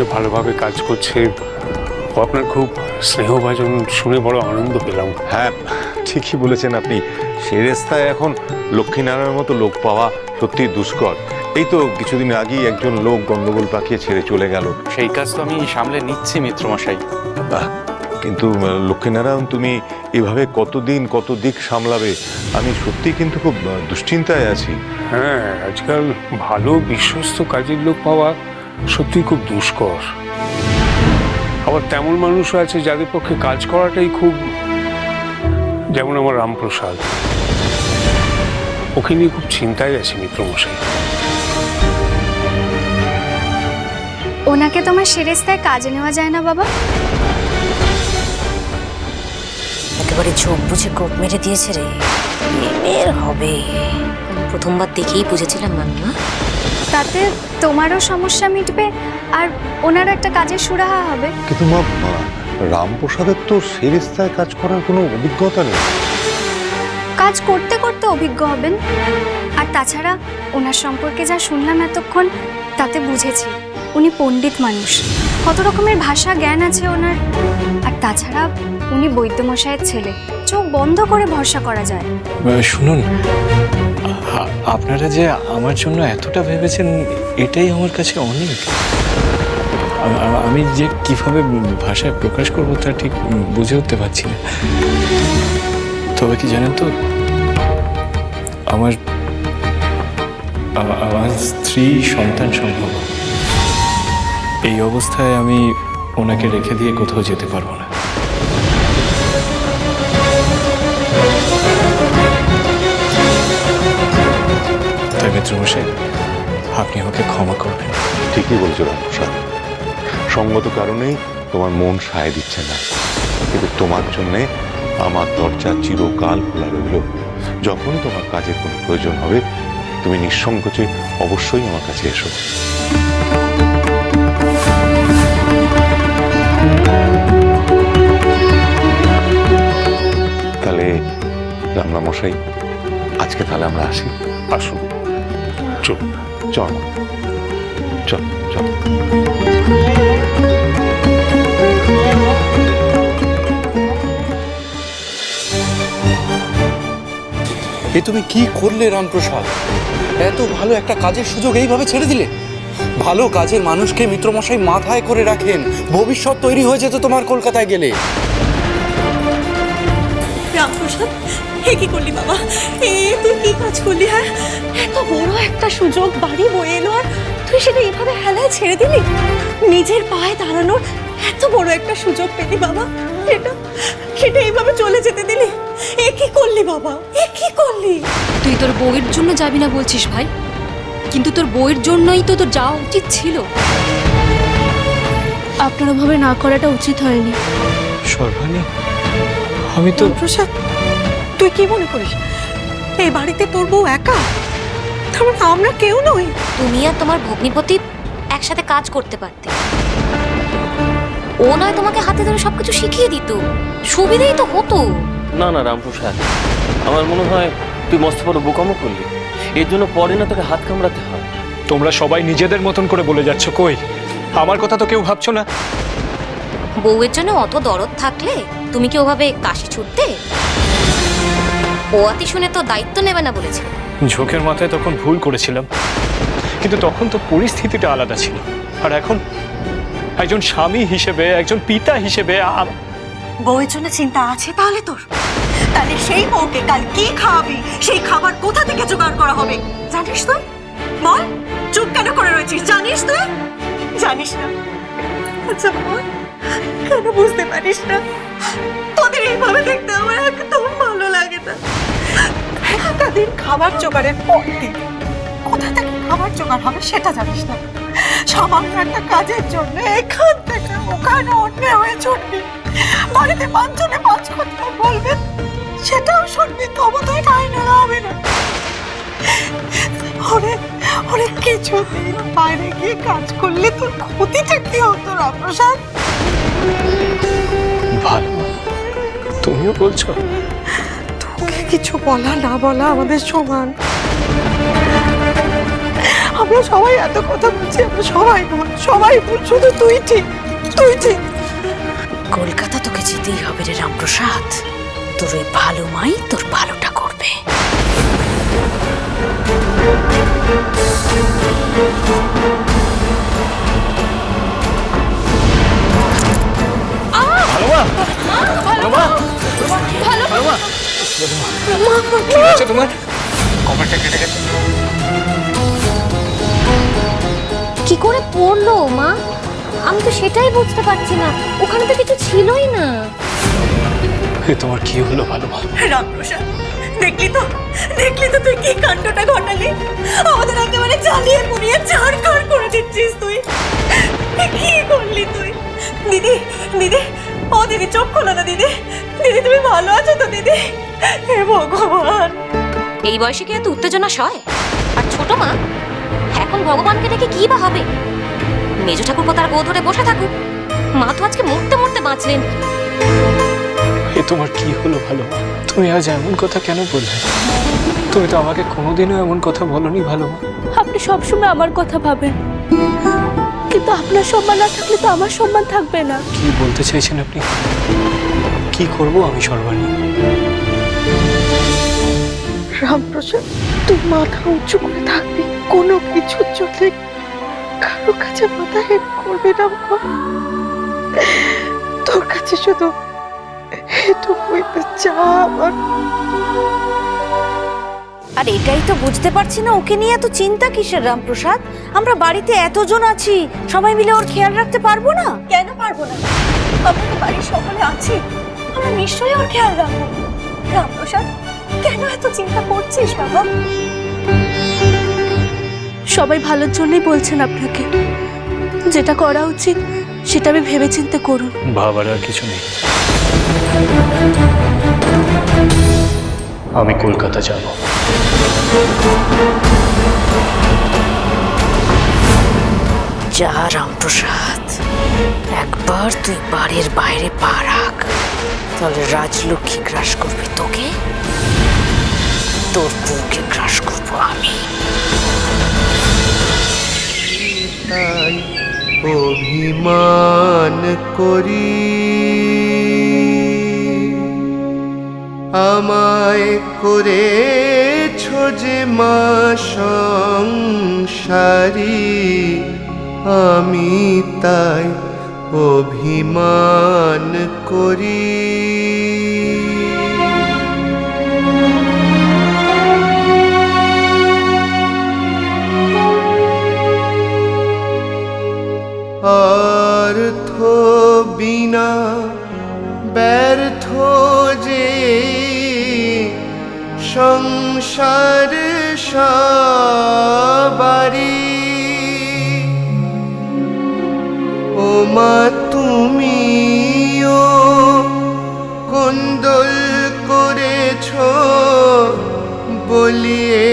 এখানে ভালোভাবে কাজ করছে। আপনার খুব স্নেহভাজন শুনে বড় আনন্দ পেলাম। হ্যাঁ ঠিকই বলেছেন আপনি। সেরেস্তায় এখন লক্ষ্মীনারায়ণের মতো লোক পাওয়া সত্যি দুষ্কর। এই তো কিছুদিন আগেই একজন লোক গন্ডগোল পাকিয়ে ছেড়ে চলে গেল। সেই কাজ তো আমি সামলে নিচ্ছি মিত্রমশাই। কিন্তু লক্ষ্মীনারায়ণ তুমি এভাবে কতদিন কত দিক সামলাবে? আমি সত্যি কিন্তু খুব দুশ্চিন্তায় আছি। হ্যাঁ আজকাল ভালো বিশ্বস্ত কাজের লোক পাওয়া সত্যি খুব দুষ্কর। আবার তেমন মানুষও আছে যাদের পক্ষে কাজ করাটাই খুব যেমন আমার রামপ্রসাদ। ওকে নিয়ে খুব চিন্তায় আছি মিত্রমশাই। ওনাকে তোমার সেরেস্তায় কাজে নেওয়া যায় না বাবা? একেবারে চোখ বুঝে কোপ মেরে দিয়েছে রে। এর হবে। প্রথমবার দেখেই বুঝেছিলাম মামিমা। তাতে তোমারও সমস্যা মিটবে আর ওনার একটা কাজের সুরাহা হবে। কিন্তু মা রামপ্রসাদের তো সেরেস্তায় কাজ করার কোনো অভিজ্ঞতা নেই। কাজ করতে করতে অভিজ্ঞ হবেন। আর তাছাড়া ওনার সম্পর্কে যা শুনলাম এতক্ষণ তাতে বুঝেছি। উনি পণ্ডিত মানুষ। কত রকমের ভাষা জ্ঞান আছে ওনার। আর তাছাড়া উনি বৈদ্যমশায়ের ছেলে। চোখ বন্ধ করে ভরসা করা যায়। শুনুন আপনারা যে আমার জন্য এতটা ভেবেছেন, এটাই আমার কাছে অনেক। আমি যে কীভাবে ভাষায় প্রকাশ করব তা ঠিক বুঝে উঠতে পারছি না। তবে কি জানেন তো, আমার আমার স্ত্রী সন্তান সম্ভব। এই অবস্থায় আমি ওনাকে রেখে দিয়ে কোথাও যেতে পারব না। তাই মিত্রমশাই আপনি আমাকে ক্ষমা করবেন। ঠিকই বলছো রামপ্রসাদ সঙ্গত কারণেই তোমার মন সায় দিচ্ছে না। কিন্তু তোমার জন্যে আমার দরজা চিরকাল খোলা রইল। যখন তোমার কাজের কোনো প্রয়োজন হবে তুমি নিঃসংকোচে অবশ্যই আমার কাছে এসো। তাহলে রান্না মশাই আজকে তাহলে আমরা আসি। আসুন। চলুন চল। চল চল। এ তুমি কি করলে রামপ্রসাদ? এত ভালো একটা কাজের সুযোগ এইভাবে ছেড়ে দিলে? ভালো কাজের মানুষকে মিত্রমশাই মাথায় করে রাখেন। ভবিষ্যৎ তৈরি হয়ে যেত তোমার কলকাতায় গেলে। রামপ্রসাদ হে কি করলি বাবা? এ তুই কি কাজ করলি হ্যাঁ? এত বড় একটা সুযোগ বাড়ি বয়ে এলো আর তুই সেটা এইভাবে হেলায় ছেড়ে দিলি? নিজের পায়ে দাঁড়ানোর এত বড় একটা সুযোগ পেলি বাবা সেটা সেটা এইভাবে চলে যেতে দিলি? এ কি করলি বাবা? এ কি করলি? তুই তোর বউয়ের জন্য যাবি না বলছিস ভাই? কিন্তু তোর বউয়ের জন্যই তো তোর যাওয়া উচিত ছিল। আপনার ওভাবে না করাটা উচিত হয়নি। সর্বাণী আমি তো রামপ্রসাদ তুই কি মনে করিস? এই বাড়িতে তোর বউ একা? তার মানে আমরা কেউ নই। তুমি আর তোমার ভগ্নিপতি একসাথে কাজ করতে পারতে। ও নয় তোমাকে হাতে ধরে সবকিছু শিখিয়ে দিত। সুবিধেই তো হতো। না না রামপ্রসাদ আমার মনে হয় তুই মস্ত বড় বোকামো করলি। এর জন্য পরে না তোকে হাত কামড়াতে হয়। তোমরা সবাই নিজেদের মতন করে বলে যাচ্ছ কই? আমার কথা তো কেউ ভাবছ না। বউয়ের জন্য অত দরদ থাকলে তুমি কি ওভাবে কাশি ছুটতে? পোয়াতি শুনে তো দায়িত্ব নেবে না বলেছে। ঝোঁকের মাথায় তখন ভুল করেছিলাম। কিন্তু তখন তো পরিস্থিতিটা আলাদা ছিল। আর এখন একজন স্বামী হিসেবে একজন পিতা হিসেবে বউয়ের জন্য চিন্তা আছে তাহলে তোর? তাহলে সেই বউকে কাল কি খাওয়াবি? সেই খাবার কোথা থেকে জোগাড় করা হবে? জানিস তুই বল চুপ কেন করে রয়েছিস? জানিস তুই জানিস না। আচ্ছা বল কেন বুঝতে পারিস না? তোদের এইভাবে দেখতে আমার একদম না? একটা দিন খাবার জোগাড়ের পর দিন। কোথা থেকে খাবার জোগাড় হবে সেটা জানিস না। সামান্য একটা কাজের জন্য এখান থেকে ওখানে অন্য হয়ে ছুটবি। বাড়িতে পাঁচজনে পাঁচ কথা বলবে সেটাও শুনবি তবু তুই ঠাই না হবে না। অনেক অনেক কিছুদিন বাইরে গিয়ে কাজ করলে তোর ক্ষতিটা কি হতো রামপ্রসাদ ভালো। তুমিও বলছো? কিছু বলা না বলা আমাদের সমান। আমরা সবাই এত কথা বলছি, আমরা সবাই সবাই শুধু তুই ঠিক তুই ঠিক। কলকাতা তোকে যেতেই হবে রে রামপ্রসাদ। তোর ওই ভালো মাই তোর ভালোটা করবে। আমি তো সেটাই বুঝতে পারছি না। ওখানে তো কিছু ছিলই না। এ তোমার কি হলো ভালো রামপ্রসাদ দেখলি তো? দেখলি তো তুই কি কাণ্ডটা ঘটালি? আমাদের একেবারে জ্বালিয়ে পুড়িয়ে চারকার করে দিচ্ছিস তুই। কি করলি তুই? দিদি দিদি ও দিদি চোখ খোলো না দিদি। দিদি তুমি ভালো আছো তো দিদি? হে ভগবান। এই বয়সে কি এত উত্তেজনা সয়? আর ছোট মা? এখন ভগবানকে ডেকে কি বা হবে? মেজো ঠাকুর তার গো ধরে বসে থাকুক। মা তো আজকে মরতে মরতে বাঁচলেন। এ তোমার কি হলো ভালো? তুমি আজ এমন কথা কেন বললে? তুমি তো আমাকে কোনোদিনও এমন কথা বলনি ভালো। আপনি সবসময় আমার কথা ভাবেন। কিন্তু আপনার সম্মান না থাকলে তো আমার সম্মান থাকবে না। কি বলতে চাইছেন আপনি? কি করব আমি সর্বাণী? রামপ্রসাদ তুই মাথা উঁচু করে থাকবি। কোনো কিছুর জন্য কারও কাছে মাথা হেট করবে না তোর কাছে শুধু এটুকুই তো চা আমার আর এটাই তো বুঝতে পারছি না ওকে নিয়ে এত চিন্তা কিসের রামপ্রসাদ? আমরা বাড়িতে এতজন আছি সবাই মিলে ওর খেয়াল রাখতে পারব না? কেন পারব না? আমরা তো বাড়ির সকলে আছি আমরা নিশ্চয়ই ওর খেয়াল রাখব। রামপ্রসাদ কেন এত চিন্তা করছিস বাবা? সবাই ভালোর জন্যই বলছেন আপনাকে। যেটা করা উচিত সেটা আমি ভেবেচিন্তে করুন। ভাবার আর কিছু নেই। আমি কলকাতা যাব। যা রামপ্রসাদ একবার তুই বাড়ির বাইরে পা রাখ। তাহলে রাজলক্ষ্মী গ্রাস করবে তোকে তোর বউকে গ্রাস করব আমি। তাই অভিমান করি। আমায় করে যে মা সংসারী আমি তাই অভিমান করি। সবারি। ও মা তুমিও কন্দল করেছ বলিয়ে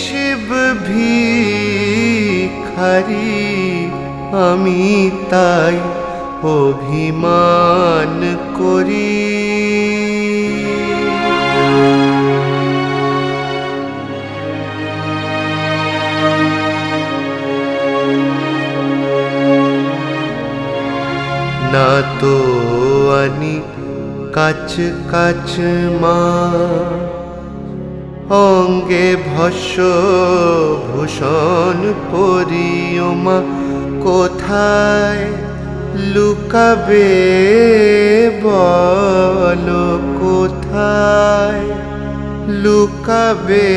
শিব ভিখারি। আমি তাই অভিমান করি। না তো আনি কাছ কাছ মা। অঙ্গে ভস্য ভূষণ পরিয়মা কোথায় লুকাবে বলো, কোথায় লুকাবে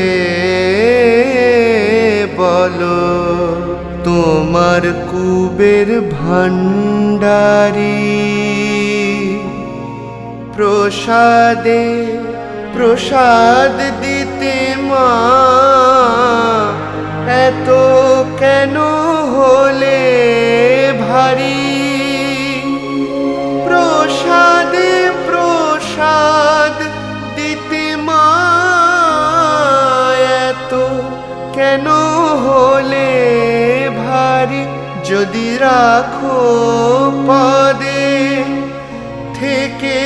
বলো? তোমার কুবের ভান্ডারী প্রসাদে প্রসাদ দিতে মা, এত কেন হলে ভারী? প্রসাদে প্রসাদ দিতে মা, এত কেন হলে যদি রাখো পদে, থেকে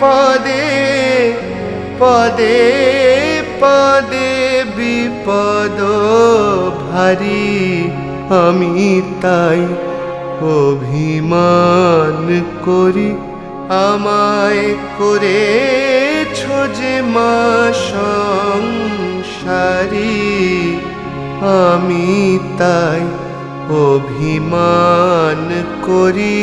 পদে পদে পদে বিপদ ভারী, আমি তাই অভিমান করি। আমায় করে যে মা সংসারী, আমি তাই অভিমান করি।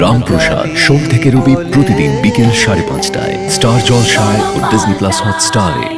রামপ্রসাদ সোম থেকে রবি প্রতিদিন বিকেল সাড়ে পাঁচটায়। স্টার জলসায় ও ডিজনি প্লাস হটস্টারে।